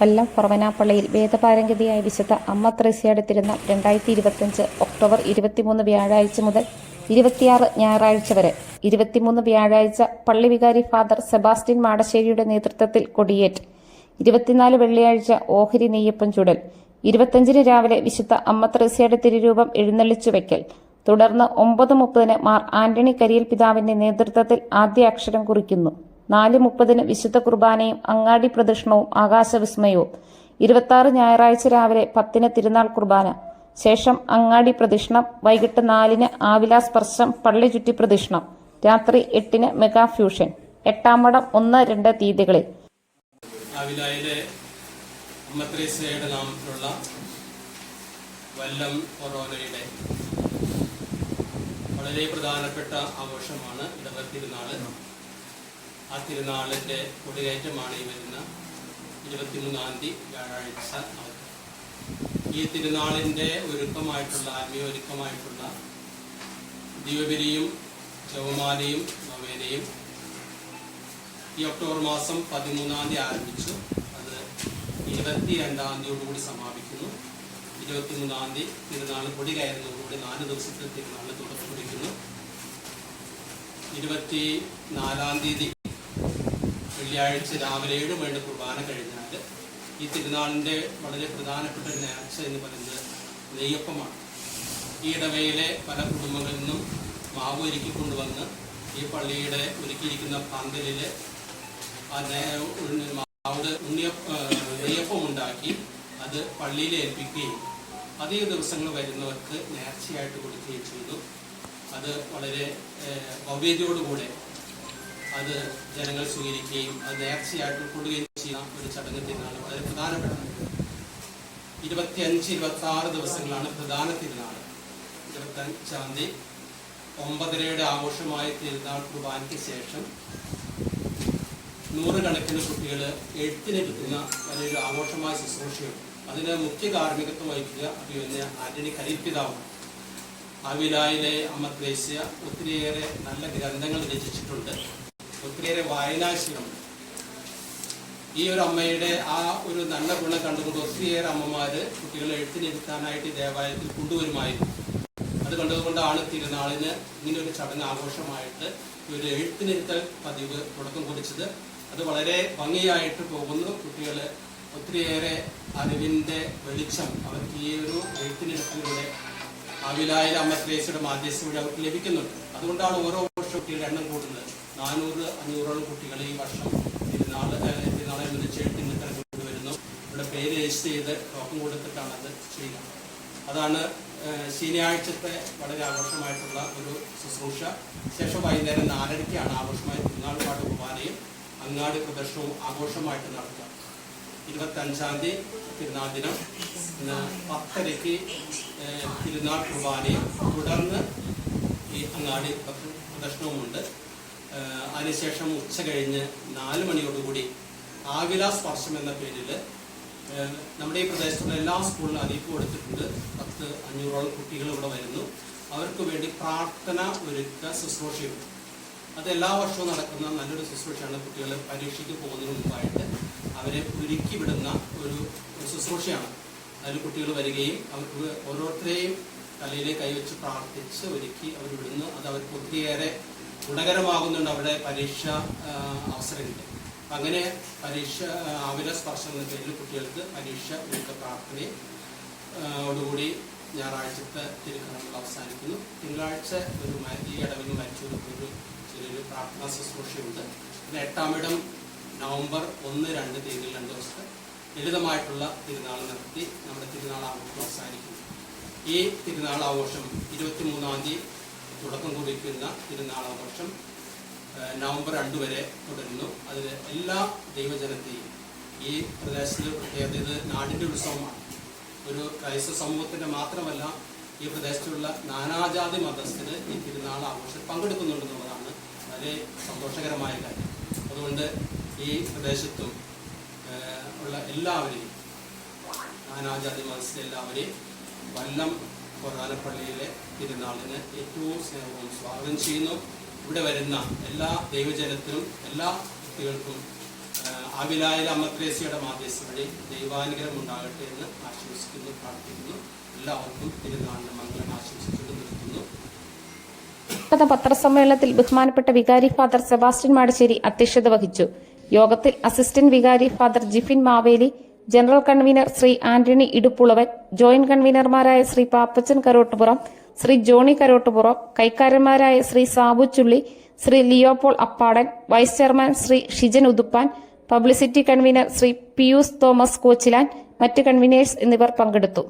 കൊല്ലം കുറവനാപ്പള്ളിയിൽ വേദപാരംഗതിയായ വിശുദ്ധ അമ്മ ത്രേസ്യയുടെ തിരുനാൾ രണ്ടായിരത്തി ഇരുപത്തിയഞ്ച് ഒക്ടോബർ ഇരുപത്തിമൂന്ന് വ്യാഴാഴ്ച മുതൽ ഇരുപത്തിയാറ് ഞായറാഴ്ച വരെ. ഇരുപത്തിമൂന്ന് വ്യാഴാഴ്ച പള്ളി വികാരി ഫാദർ സെബാസ്റ്റ്യൻ മാടശ്ശേരിയുടെ നേതൃത്വത്തിൽ കൊടിയേറ്റ്. ഇരുപത്തിനാല് വെള്ളിയാഴ്ച ഓഹരി നെയ്യപ്പം ചുടൽ. ഇരുപത്തഞ്ചിന് രാവിലെ വിശുദ്ധ അമ്മ ത്രേസ്യയുടെ തിരുരൂപം എഴുന്നള്ളിച്ചു വയ്ക്കൽ തുടർന്ന് ഒമ്പത് മുപ്പതിന് മാർ ആന്റണി കരിയൽ പിതാവിന്റെ നേതൃത്വത്തിൽ ആദ്യ അക്ഷരം കുറിക്കുന്നു. നാല് മുപ്പതിന് വിശുദ്ധ കുർബാനയും അങ്ങാടി പ്രദക്ഷിണവും ആകാശവിസ്മയവും. ഇരുപത്തി ഞായറാഴ്ച രാവിലെ പത്തിന് തിരുനാൾ കുർബാന. ശേഷം അങ്ങാടി പ്രദക്ഷിണം വൈകിട്ട് നാലിന് ആവിലാ സ്പർശം പള്ളി ചുറ്റി പ്രദക്ഷിണം. രാത്രി എട്ടിന് മെഗാ ഫ്യൂഷൻ. എട്ടാം മടം ഒന്ന് രണ്ട് തീയതികളിൽ. ആവിലായിലെ നാമത്തിലുള്ള വല്ലം വളരെ പ്രധാനപ്പെട്ട ആഘോഷമാണ് ഇടവർ തിരുനാൾ. ആ തിരുനാളിന്റെ കൊടിയേറ്റമാണ് ഈ വരുന്ന ഇരുപത്തിമൂന്നാം തീയതി വ്യാഴാഴ്ച നടക്കുക ഈ തിരുനാളിന്റെ ഒരുക്കമായിട്ടുള്ള ആത്മീയ ഒരുക്കമായിട്ടുള്ള ദിവബലിയും ജവമാലയും നവേനയും ഈ ഒക്ടോബർ മാസം പതിമൂന്നാം തീയതി ആരംഭിച്ചു. അത് ഇരുപത്തി രണ്ടാം തീയതിയോടുകൂടി സമാപിക്കുന്നു. ഇരുപത്തിമൂന്നാം തീയതി തിരുനാൾ കൊടി കയറുന്നതോടുകൂടി നാല് ദിവസത്തെ തിരുനാൾ തുടക്കം കുറിക്കുന്നു ഇരുപത്തി നാലാം തീയതി വെള്ളിയാഴ്ച രാവിലെ ഏഴ് മണി കുർബാന കഴിഞ്ഞാൽ ഈ തിരുനാളിന്റെ വളരെ പ്രധാനപ്പെട്ട ഒരു നേർച്ച എന്ന് പറയുന്നത് നെയ്യപ്പമാണ്. ഈ ഇടവയിലെ പല കുടുംബങ്ങളിൽ നിന്നും മാവ് ഒരുക്കി കൊണ്ടുവന്ന് ഈ പള്ളിയുടെ ഒരുക്കിയിരിക്കുന്ന പന്തലിൽ ആ നേ- ഉണ്ണി- ഉണ്ണിയപ്പ നെയ്യപ്പം ഉണ്ടാക്കി അത് പള്ളിയിൽ ഏൽപ്പിക്കുകയും അതേ ദിവസങ്ങൾ വരുന്നവർക്ക് നേർച്ചയായിട്ട് കൊടുക്കുകയും ചെയ്തു. അത് വളരെ ഭവ്യതയോടുകൂടെ അത് ജനങ്ങൾ സ്വീകരിക്കുകയും അത് നേർച്ചയായിട്ട് ഉൾക്കൊള്ളുകയും ചെയ്യുന്ന ഒരു ചടങ്ങ് തിരുനാൾ വളരെ ഇരുപത്തി അഞ്ച് ഇരുപത്തി ആറ് ദിവസങ്ങളാണ് പ്രധാന തിരുനാൾ ഇരുപത്തി അഞ്ചാം തീയതി ഒമ്പതരയുടെ ആഘോഷമായ തിരുനാൾ കുർബാനയ്ക്ക് ശേഷം നൂറുകണക്കിന് കുട്ടികൾ എഴുത്തിനെടുക്കുന്ന വലിയൊരു ആഘോഷമായ ശുശ്രൂഷയുണ്ട് അതിന് മുഖ്യ കാർമ്മികത്വം വഹിക്കുക അഭിമന്യ ആന്റണി കരിപ്പിതാവാണ് അവിലായിലെ അമ്മ ത്രേസ്യ ഒത്തിരിയേറെ നല്ല ഗ്രന്ഥങ്ങൾ രചിച്ചിട്ടുണ്ട്. ഒത്തിരിയേറെ വായനാശീലം. ഈ ഒരു അമ്മയുടെ ആ ഒരു നല്ല ഗുണം കണ്ടുകൊണ്ട് ഒത്തിരിയേറെ അമ്മമാര് കുട്ടികളെ എഴുത്തിനിരുത്താനായിട്ട് ദേവാലയത്തിൽ കൊണ്ടുവരുമായിരുന്നു. അത് കണ്ടതുകൊണ്ടാണ് തിരുനാളിന് ഇങ്ങനെ ഒരു ചടങ്ങ് ആഘോഷമായിട്ട് ഒരു എഴുത്തിനിരുത്തൽ പതിവ് തുടക്കം കുറിച്ചത്. അത് വളരെ ഭംഗിയായിട്ട് പോകുന്നു. കുട്ടികൾ ഒത്തിരിയേറെ അറിവിന്റെ വെളിച്ചം അവർക്ക് ഈ ഒരു എഴുത്തിനിരുത്തിലൂടെ അവിലായ അമ്മ ത്രേസിയുടെ മാധ്യസ്ഥ വഴി അവർക്ക് ലഭിക്കുന്നുണ്ട്. അതുകൊണ്ടാണ് ഓരോ വർഷം കുട്ടികളുടെ എണ്ണം കൂടുന്നത്. നാനൂറ് അഞ്ഞൂറോളം കുട്ടികൾ ഈ വർഷം തിരുനാൾ ഏഹ്, തിരുനാളനുബന്ധിച്ച് എഴുത്തിനിരുത്തൽ കൊണ്ടുവരുന്നു. ഇവിടെ പേര് രജിസ്റ്റർ ചെയ്ത് ടോക്കൺ കൊടുത്തിട്ടാണ് അത് ചെയ്യുന്നത്. അതാണ് ശനിയാഴ്ചത്തെ വളരെ ആഘോഷമായിട്ടുള്ള ഒരു ശുശ്രൂഷ. ശേഷം വൈകുന്നേരം നാലരയ്ക്കാണ് ആഘോഷമായ തിരുനാട് പാട് കുർബാനയും അങ്ങാടി പ്രദർശനവും ആഘോഷമായിട്ട് നടത്തുക. ഇരുപത്തി അഞ്ചാം തീയതി തിരുനാൾ ദിനം. പത്തരയ്ക്ക് തിരുനാൾ കുർബാനയും തുടർന്ന് ഈ അങ്ങാടി പ്രദ- പ്രദർശനവുമുണ്ട്. അതിനുശേഷം ഉച്ച കഴിഞ്ഞ് നാല് മണിയോടുകൂടി ആവില സ്പർശം എന്ന പേരിൽ നമ്മുടെ ഈ പ്രദേശത്തുള്ള എല്ലാ സ്കൂളിലും അറിയിപ്പ് കൊടുത്തിട്ടുണ്ട്. പത്ത് അഞ്ഞൂറോളം കുട്ടികൾ ഇവിടെ വരുന്നു. അവർക്ക് വേണ്ടി പ്രാർത്ഥന ഒരുക്ക ശുശ്രൂഷയുണ്ട്. അത് എല്ലാ വർഷവും നടക്കുന്ന നല്ലൊരു ശുശ്രൂഷയാണ്. കുട്ടികൾ പരീക്ഷയ്ക്ക് പോകുന്നതിന് മുമ്പായിട്ട് അവരെ ഒരുക്കി വിടുന്ന ഒരു ശുശ്രൂഷയാണ്. അതിൽ കുട്ടികൾ വരികയും അവർക്ക് ഓരോരുത്തരെയും തലയിലെ കൈവച്ച് പ്രാർത്ഥിച്ച് ഒരുക്കി അവർ വിടുന്നു. അത് അവർക്ക് ഒത്തിരിയേറെ ഗുണകരമാകുന്നുണ്ട് അവിടെ പരീക്ഷ ആ, അവസരങ്ങളിൽ അങ്ങനെ പരീക്ഷ ആവിര സ്പർശം എന്ന പേരിൽ കുട്ടികൾക്ക് പരീക്ഷ ഒരുക്ക പ്രാർത്ഥനയും ഓടുകൂടി ഞായറാഴ്ചത്തെ തിരുക്കണങ്ങൾ അവസാനിക്കുന്നു. തിങ്കളാഴ്ച ഒരു ഈ ഇടവിന് മരിച്ചവർക്ക് ഒരു ചെറിയൊരു പ്രാർത്ഥനാ ശുശ്രൂഷയുണ്ട്. പിന്നെ എട്ടാമിടം നവംബർ ഒന്ന് രണ്ട് തീയതിയിൽ രണ്ട് ദിവസത്തെ ലളിതമായിട്ടുള്ള തിരുനാൾ നടത്തി നമ്മുടെ തിരുനാൾ ആഘോഷം അവസാനിക്കുന്നു. ഈ തിരുനാൾ ആഘോഷം ഇരുപത്തി മൂന്നാം തീയതി തുടക്കം കുറിക്കുന്ന തിരുനാളാഘോഷം നവംബർ രണ്ട് വരെ തുടരുന്നു. അതിൽ എല്ലാ ദൈവജനത്തെയും ഈ പ്രദേശത്ത് പ്രത്യേകത ഇത് നാടിന്റെ ഉത്സവമാണ്. ഒരു ക്രൈസ്തവ സമൂഹത്തിന്റെ മാത്രമല്ല ഈ പ്രദേശത്തുള്ള നാനാജാതി മതസ്ഥര് ഈ തിരുനാൾ ആഘോഷം പങ്കെടുക്കുന്നുണ്ടെന്നുള്ളതാണ് വളരെ സന്തോഷകരമായ കാര്യം. അതുകൊണ്ട് ഈ പ്രദേശത്തും ഉള്ള എല്ലാവരെയും നാനാജാതി മതസ്ഥരെ എല്ലാവരെയും വല്ലം കൊറാനപ്പള്ളിയിലെ തിരുനാളിന് ഏറ്റവും സ്നേഹവും സ്വാഗതം ചെയ്യുന്നു. ഇവിടെ വരുന്ന എല്ലാ ദൈവജനത്തിനും എല്ലാ കുട്ടികൾക്കും ആവിലായ അമ്മത്രേസിയുടെ മാധ്യസ്ഥ വഴി ദൈവാനുഗ്രഹം ഉണ്ടാകട്ടെ എന്ന് ആശംസിക്കുന്നു പ്രാർത്ഥിക്കുന്നു. എല്ലാവർക്കും തിരുനാളിന്റെ മംഗളം ആശംസിച്ചുകൊണ്ട് നിർത്തുന്നു. പത്രസമ്മേളനത്തിൽ ബഹുമാനപ്പെട്ട വികാരി ഫാദർ സെബാസ്റ്റ്യൻ മാടശ്ശേരി അധ്യക്ഷത വഹിച്ചു. യോഗത്തിൽ അസിസ്റ്റന്റ് വികാരി father Jifin Maveli general convener Shri Antony Iduppulavan joint കൺവീനർമാരായ Shri Pappachan Karottupuram Shri Johnny Karottupuram കൈക്കാരന്മാരായ Shri Sabu Chulli Shri Leopol Appadan vice chairman Shri Shijan Uthuppan publicity convener Shri Pius Thomas Kochilan മറ്റ് കൺവീനേഴ്സ് എന്നിവർ പങ്കെടുത്തു.